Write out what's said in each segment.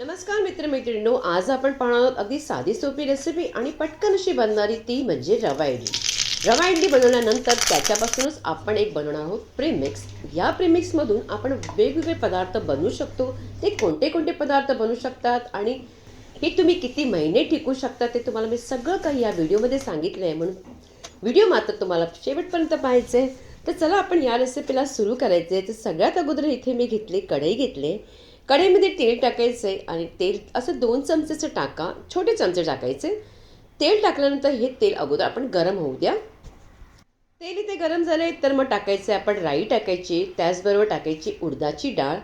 नमस्कार मित्रमैत्रिणींनो आज आपण पाहणार आहोत अगदी साधी सोपी रेसिपी आणि पटकन अशी बनणारी ती म्हणजे रवा इडली. रवा इडली बनवल्यानंतर त्याच्यापासूनच आपण एक बनवणार आहोत प्रीमिक्स या प्रीमिक्समधून आपण वेगवेगळे पदार्थ बनवू शकतो. ते कोणते कोणते पदार्थ बनवू शकतात आणि हे तुम्ही किती महिने टिकू शकता ते तुम्हाला मी सगळं काही या व्हिडिओमध्ये सांगितलं आहे म्हणून. व्हिडिओ मात्र तुम्हाला शेवटपर्यंत पाहायचं आहे. तर चला आपण या रेसिपीला सुरू करायचं आहे. तर सगळ्यात अगोदर इथे मी घेतले कढई घेतले. कढईमध्ये तेल टाकायचं आहे आणि तेल असं दोन चमचेचं टाका छोटे चमचे टाकायचे. तेल टाकल्यानंतर हे तेल अगोदर आपण गरम होऊ द्या. तेल इथे गरम झाले तर मग टाकायचे आपण राई टाकायची त्याचबरोबर टाकायची उडदाची डाळ.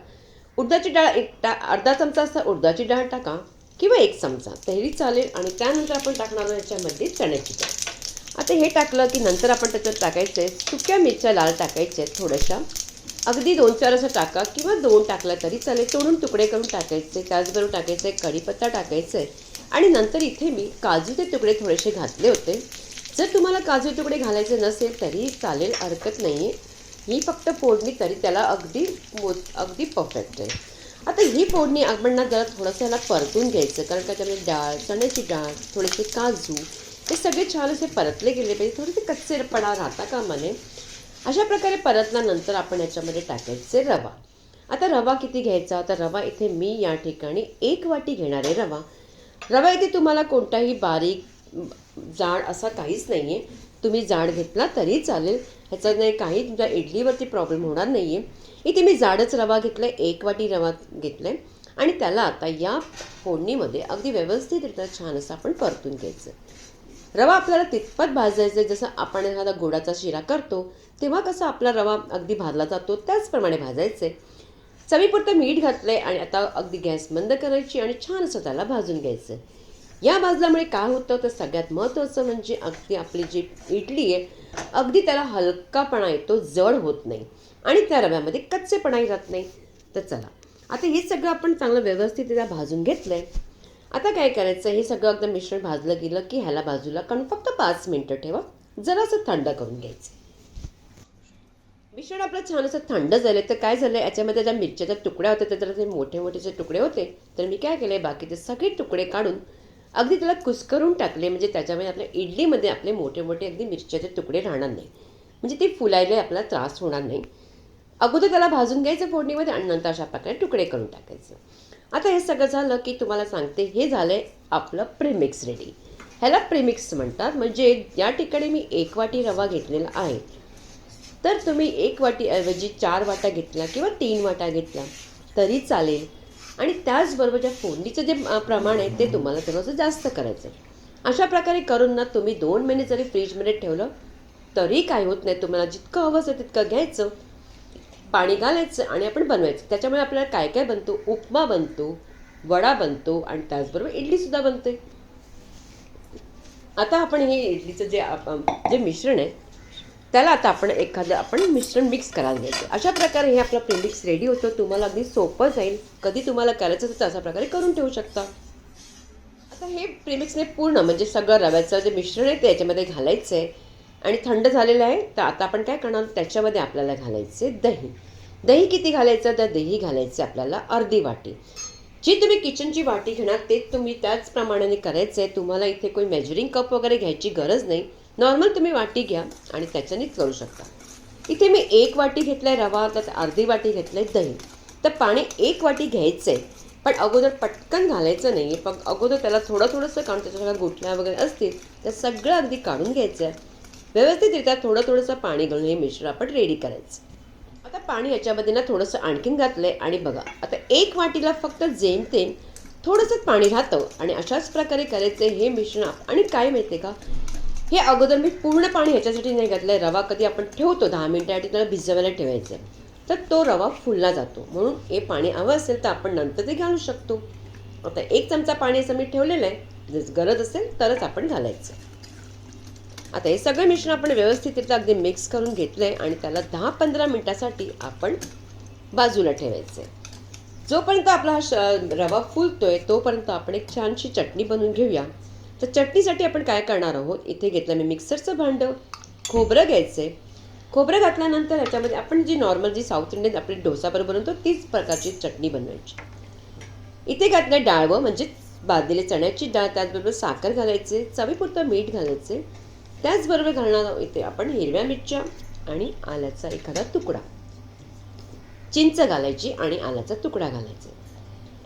उडदाची डाळ एक टा अर्धा चमचा असता उडदाची डाळ टाका किंवा एक चमचा तरी चालेल. आणि त्यानंतर आपण टाकणार आहोत याच्यामध्ये चण्याची डाळ. आता हे टाकलं की नंतर आपण त्याच्यात टाकायचं आहे सुक्या मिरच्या लाल टाकायच्या आहेत थोड्याशा. अगदी दोन चार असं टाका किंवा दोन टाकला तरी चालेल. तोडून तुकडे करून टाकायचे त्याचबरोबर टाकायचं आहे कढीपत्ता टाकायचं. आहे आणि नंतर इथे मी काजूचे तुकडे थोडेसे घातले होते. जर तुम्हाला काजू तुकडे घालायचे नसेल तरी चालेल हरकत नाही आहे ही फक्त फोडणी तरी त्याला अगदी मो अगदी परफेक्ट आहे. आता ही फोडणी आपण ना जरा थोडंसं याला परतून घ्यायचं कारण त्याच्यामध्ये डाळ चण्याची डाळ थोडेसे काजू हे सगळे छान असे परतले गेले पाहिजे. थोडेसे कच्चेपणा राहता का नये अशा प्रकारे परतल्यानंतर आपण याच्यामध्ये टाकायचे रवा. आता रवा किती घ्यायचा? तर रवा इथे मी या ठिकाणी एक वाटी घेणार आहे रवा. रवा इथे तुम्हाला कोणताही बारीक जाड असा काहीच नाही आहे तुम्ही जाड घेतला तरी चालेल. ह्याचा नाही काही तुमच्या इडलीवरती प्रॉब्लेम होणार नाही आहे इथे मी जाडच रवा घेतला आहे एक वाटी रवा घेतला आहे आणि त्याला आता या फोडणीमध्ये अगदी व्यवस्थितरित्या छान असं आपण परतून घ्यायचं. रवा आपल्याला तितपत भाजायचं आहे जसं आपण एखादा गोडाचा शिरा करतो तेव्हा कसा आपला रवा अगदी भाजला जातो त्याचप्रमाणे भाजायचे चवीपुरतं मीठ घातलं आहे आणि आता अगदी गॅस बंद करायची आणि छान असं त्याला भाजून घ्यायचं या भाजल्यामुळे काय होतं तर सगळ्यात महत्त्वाचं म्हणजे अगदी आपली जी इडली आहे अगदी त्याला हलकापणा येतो जड होत नाही. आणि त्या रव्यामध्ये कच्चेपणाही राहत नाही. तर चला. आता हे सगळं आपण चांगलं व्यवस्थित त्याला भाजून घेतलं आहे आता काय करायचं? हे सगळं एकदम मिश्रण भाजलं गेलं की ह्याला बाजूला कारण फक्त पाच मिनटं ठेवा. जरासं थंड करून घ्यायचं. मिश्रण आपलं छान असं थंड झालं तर काय झालं याच्यामध्ये ज्या मिरच्याच्या तुकड्या होत्या त्या जरा ते मोठे मोठेचे तुकडे होते तर मी काय केले बाकीचे सगळे तुकडे काढून अगदी त्याला कुस्करून टाकले. म्हणजे त्याच्यामध्ये आपल्या इडलीमध्ये आपले मोठे मोठे अगदी मिरच्याचे तुकडे राहणार नाही. म्हणजे ते फुलायला आपल्याला त्रास होणार नाही. अगोदर त्याला भाजून घ्यायचं फोडणीमध्ये आणि नंतर अशा प्रकारे तुकडे करून टाकायचं. आता हे सगळं झालं की तुम्हाला सांगते हे झालं आहे आपलं प्रीमिक्स रेडी ह्याला प्रीमिक्स म्हणतात म्हणजे या ठिकाणी मी एक वाटी रवा घेतलेला आहे. तर तुम्ही एक वाटीऐवजी चार वाटा घेतल्या किंवा तीन वाटा घेतल्या तरी चालेल. आणि त्याचबरोबर ज्या फोडणीचं जे प्रमाण आहे ते तुम्हाला थोडंसं जास्त करायचं आहे अशा प्रकारे करून ना तुम्ही दोन महिने जरी फ्रीजमध्ये ठेवलं तरी काय होत नाही. तुम्हाला जितकं हवं असं तितकं घ्यायचं. पाणी घालायचं आणि आपण बनवायचं. त्याच्यामुळे आपल्याला काय काय बनतो? उपमा बनतो वडा बनतो आणि त्याचबरोबर इडलीसुद्धा बनते. आता आपण हे इडलीचं जे जे मिश्रण आहे त्याला आता आपण एखादं आपण मिश्रण मिक्स करायला घ्यायचं अशा प्रकारे हे आपलं प्रिमिक्स रेडी होतं. तुम्हाला अगदी सोपं जाईल. कधी तुम्हाला करायचं असेल तर अशा प्रकारे करून ठेवू शकता. आता हे प्रिमिक्सने पूर्ण म्हणजे सगळं रव्याचं जे मिश्रण आहे ते याच्यामध्ये घालायचं आहे आणि थंड झालेलं आहे तर आता आपण काय करणार? त्याच्यामध्ये आपल्याला घालायचे दही. दही किती घालायचं? तर दही घालायचं आपल्याला अर्धी वाटी. जी तुम्ही किचनची वाटी घेणार ते तुम्ही त्याच प्रमाणाने करायचं. आहे तुम्हाला इथे कोणी मेजरिंग कप वगैरे घ्यायची गरज नाही. नॉर्मल तुम्ही वाटी घ्या आणि त्याच्यानेच करू शकता. इथे मी एक वाटी घेतला आहे रवा त्यात अर्धी वाटी घेतलं आहे दही. तर पाणी एक वाटी घ्यायचं आहे पण अगोदर पटकन घालायचं नाही आहे पण अगोदर त्याला थोडं थोडंसं काढून त्याच्या गुठल्या वगैरे असतील तर सगळं अगदी काढून घ्यायचं आहे व्यवस्थितरित्या थोडं थोडंसं पाणी घालून हे मिश्रण आपण रेडी करायचं. आता पाणी याच्यामध्ये ना थोडंसं आणखीन घातलं आहे आणि बघा आता एक वाटीला फक्त जेमतेम थोडंसं पाणी राहतं आणि अशाच प्रकारे करायचं आहे हे मिश्रण आणि काय माहिती आहे का? हे अगोदर मी पूर्ण पाणी ह्याच्यासाठी नाही घातलं आहे रवा कधी आपण ठेवतो दहा मिनटासाठी त्याला भिजवायला ठेवायचं आहे तर तो रवा फुलला जातो. म्हणून हे पाणी हवं असेल तर आपण नंतर ते घालू शकतो. आता एक चमचा पाणी असं मी ठेवलेलं आहे. जर गरज असेल तरच आपण घालायचं. आता हे सगळं मिश्रण आपण व्यवस्थितरित्या अगदी मिक्स करून घेतलं आहे आणि त्याला दहा पंधरा मिनटासाठी आपण बाजूला ठेवायचं आहे जोपर्यंत आपला हा श रवा फुलतोय तोपर्यंत आपण एक छानशी चटणी बनवून घेऊया. तर चटणीसाठी आपण काय करणार आहोत? इथे घेतलं मी मिक्सरचं भांडं. खोबरं घ्यायचं आहे खोबरं घातल्यानंतर ह्याच्यामध्ये आपण जी नॉर्मल जी साऊथ इंडियन आपली डोसा बनवतो तीच प्रकारची चटणी बनवायची. इथे घातलं डाळवं म्हणजे बाजलेले चण्याची डाळ त्याचबरोबर साखर घालायचे चवीपुरतं मीठ घालायचे त्याचबरोबर घालणार आहोत इथे आपण हिरव्या मिरच्या आणि आल्याचा एखादा तुकडा. चिंच घालायची आणि आल्याचा तुकडा घालायचा.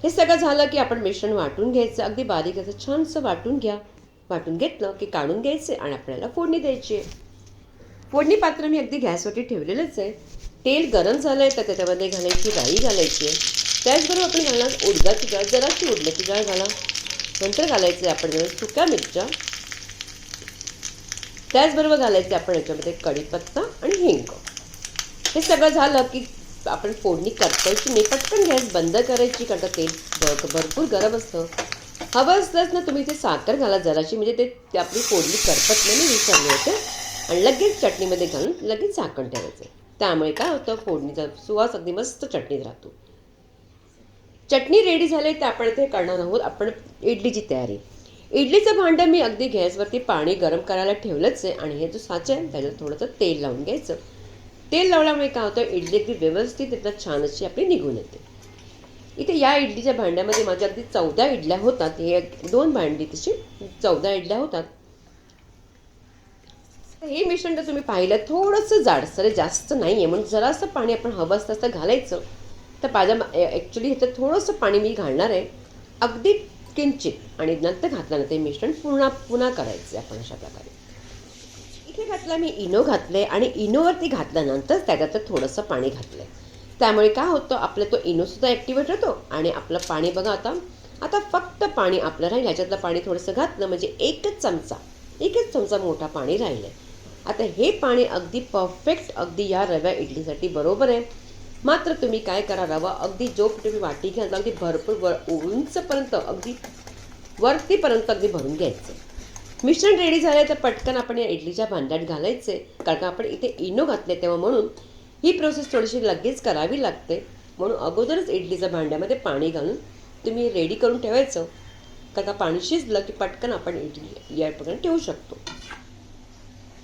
हे सगळं झालं की आपण मिश्रण वाटून घ्यायचं. अगदी बारीक असं छानसं वाटून घ्या. वाटून घेतलं की काढून घ्यायचे आणि आपल्याला फोडणी द्यायची आहे. फोडणी पात्र मी अगदी गॅसवरती ठेवलेलंच आहे. तेल गरम झालं आहे तर त्याच्यामध्ये घालायची राई घालायची आहे. त्याचबरोबर आपण घालणार उडदाची डाळ. जराशी उडदाची डाळ घाला. नंतर घालायचं आहे आपण सुक्या मिरच्या. त्याचबरोबर घालायचे आपण याच्यामध्ये कढीपत्ता आणि हिंग. हे सगळं झालं की आपण फोडणी करतायची नाही पटकन गॅस बंद करायची कारण तेल भरपूर गरम असतं. हवं असलंच ना तुम्ही ते साखर घाला जराशी म्हणजे ते ते आपली फोडणी करपत नाही विसरले होते आणि लगेच चटणीमध्ये घालून लगेच झाकण ठेवायचं. त्यामुळे काय होतं फोडणीचा सुवास अगदी मस्त चटणीत राहतो. चटणी रेडी झाली तर आपण इथे करणार आहोत आपण इडलीची तयारी. इडलीचं भांडं मी अगदी गॅसवरती पाणी गरम करायला ठेवलंच आहे आणि हे जो साच आहे त्याला थोडंसं तेल लावून घ्यायचं. तेल लावल्यामुळे काय होतं इडली अगदी व्यवस्थित त्याच्यात छान अशी आपली निघून येते. इथे या इडलीच्या भांड्यामध्ये माझ्या अगदी चौदा इडल्या होतात. हे दोन भांडी तशी चौदा इडल्या होतात. हे मिश्रण जर तुम्ही पाहिलं थोडंसं जाडसर जास्त नाही आहे म्हणून जरासं पाणी आपण हवं असतं असं घालायचं. तर माझ्या ॲक्च्युली ह्याच्यात थोडंसं पाणी मी घालणार आहे. अगदी किंचित. आणि नंतर घातल्यानंतर ते मिश्रण पुन्हा पुन्हा करायचं आपण अशा प्रकारे. इथे घातला मी इनो घातले आणि इनोवरती घातल्यानंतर त्याच्यात थोडंसं पाणी घातलं त्यामुळे काय होतं आपलं तो इनोसुद्धा ॲक्टिवेट होतो आणि आपलं पाणी बघा आता आता फक्त पाणी आपलं राहील ह्याच्यातलं पाणी थोडंसं घातलं म्हणजे एकच चमचा एकच चमचा मोठा पाणी राहिलं आहे आता हे पाणी अगदी परफेक्ट अगदी या रव्या इडलीसाठी बरोबर आहे. मात्र तुम्ही काय करा रवा अगदी जो तुम्ही वाटी घ्याल अगदी भरपूर वर उंचपर्यंत अगदी वरतीपर्यंत अगदी भरून घ्यायचं. मिश्रण रेडी झालं तर पटकन आपण या इडलीच्या भांड्यात घालायचे कारण का आपण इथे इनो घातले तेव्हा म्हणून ही प्रोसेस थोडीशी लगेच करावी लागते. म्हणून अगोदरच इडलीच्या भांड्यामध्ये पाणी घालून तुम्ही रेडी करून ठेवायचं. कारण का पाणी शिजलं की पटकन आपण इडली या प्रकारे ठेवू शकतो.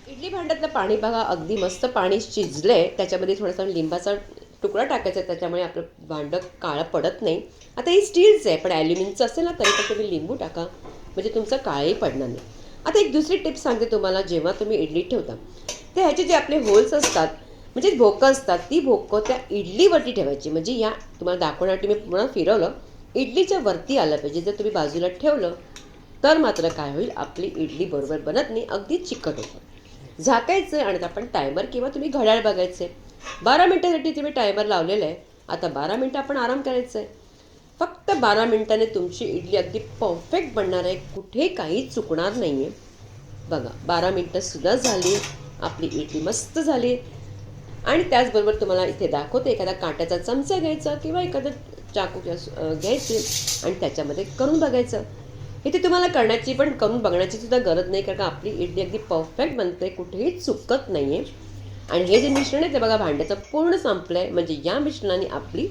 इडली भांड्यातलं पाणी बघा अगदी मस्त पाणी शिजलंय. त्याच्यामध्ये थोडासा लिंबाचा तुकडा टाकायचा त्याच्यामुळे आपलं भांडं काळं पडत नाही. आता ही स्टीलचं आहे पण ॲल्युमिनियमचं असेल ना तरी पण तुम्ही लिंबू टाका. म्हणजे तुमचं काळही पडणार नाही. आता एक दुसरी टिप सांगते तुम्हाला जेव्हा तुम्ही इडली ठेवता. तर ह्याचे जे आपले होल्स असतात म्हणजे भोकं असतात ती भोकं त्या इडलीवरती ठेवायची. म्हणजे या तुम्हाला दाखवण्यासाठी मी पुन्हा फिरवलं इडलीच्या वरती आलं पाहिजे. जर तुम्ही बाजूला ठेवलं तर मात्र काय होईल आपली इडली बरोबर बनत नाही अगदी चिकट होतं. झाकायचं आणि आपण टायमर किंवा तुम्ही घड्याळ बघायचे बारा मिनटासाठी तुम्ही टायमर लावलेलं आहे. आता बारा मिनटं आपण आराम करायचं आहे. फक्त बारा मिनटाने तुमची इडली अगदी परफेक्ट बनणार आहे. कुठे काही चुकणार नाही आहे बघा बारा मिनटंसुद्धा झाली. आपली इडली मस्त झाली. आणि त्याचबरोबर तुम्हाला इथे दाखवते एखादा काट्याचा चमचा घ्यायचा किंवा एखादं चाकू घ्यायचे घ्यायची आणि त्याच्यामध्ये करून बघायचं. इथे तुम्हाला करण्याची पण करून बघण्याची सुद्धा गरज नाही कारण का आपली इडली अगदी परफेक्ट बनते कुठेही चुकत नाही आहे आणि हे जे मिश्रण आहे ते बघा भांड्याचं पूर्ण संपलं आहे म्हणजे या मिश्रणाने आपली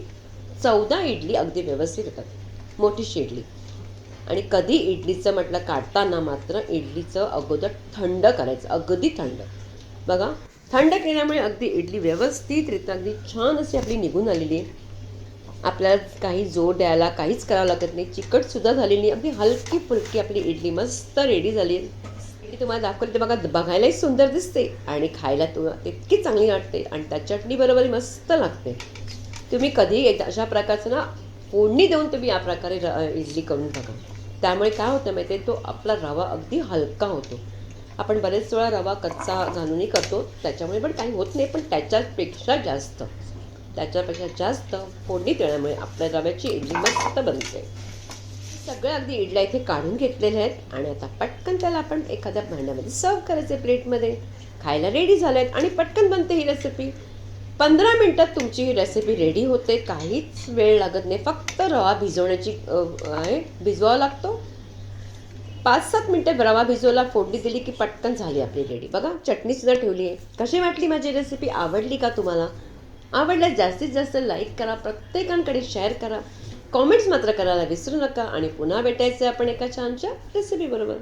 चौदा इडली अगदी व्यवस्थित होतात मोठीशी इडली आणि कधी इडलीचं म्हटलं काढताना मात्र इडलीचं अगोदर थंड करायचं. अगदी थंड. बघा थंड केल्यामुळे अगदी इडली व्यवस्थितरित्या अगदी छान अशी आपली निघून आलेली आहे. आपल्याला काही जोर द्यायला काहीच करावं लागत नाही. चिकटसुद्धा झाली नाही. अगदी हलकी फुलकी आपली इडली मस्त रेडी झाली. इडली तुम्हाला दाखवली तर बघा बघायलाही सुंदर दिसते आणि खायला तुम्हाला इतकी चांगली वाटते आणि त्या चटणीबरोबर मस्त लागते. तुम्ही कधी अशा प्रकारचं ना फोडणी देऊन तुम्ही या प्रकारे र- इडली करून बघा. त्यामुळे काय होतं माहिती आहे तो आपला रवा अगदी हलका होतो. आपण बरेच वेळा रवा कच्चा घालूनही करतो त्याच्यामुळे पण काही होत नाही पण त्याच्यापेक्षा जास्त. त्याच्यापेक्षा जास्त फोडणी देण्यामुळे आपल्या रव्याची इडली मस्त बनते. सगळ्या अगदी इडल्या इथे काढून घेतलेल्या आहेत आणि आता पटकन त्याला आपण एखाद्या भांड्यामध्ये सर्व करायचे प्लेटमध्ये. खायला रेडी झाले आहेत आणि पटकन बनते ही रेसिपी पंधरा मिनटात तुमची ही रेसिपी रेडी होते. काहीच वेळ लागत नाही. फक्त रवा भिजवण्याची आहे भिजवावा लागतो. पाच सात मिनटं रवा भिजवला फोडणी दिली की पटकन झाली आपली रेडी बघा चटणीसुद्धा ठेवली आहे. कशी वाटली माझी रेसिपी आवडली का तुम्हाला? आवडल्यास जास्तीत जास्त लाईक करा प्रत्येकांकडे शेअर करा. कॉमेंट्स मात्र करायला विसरू नका आणि पुन्हा भेटायचं आपण एका छानच्या रेसिपीबरोबर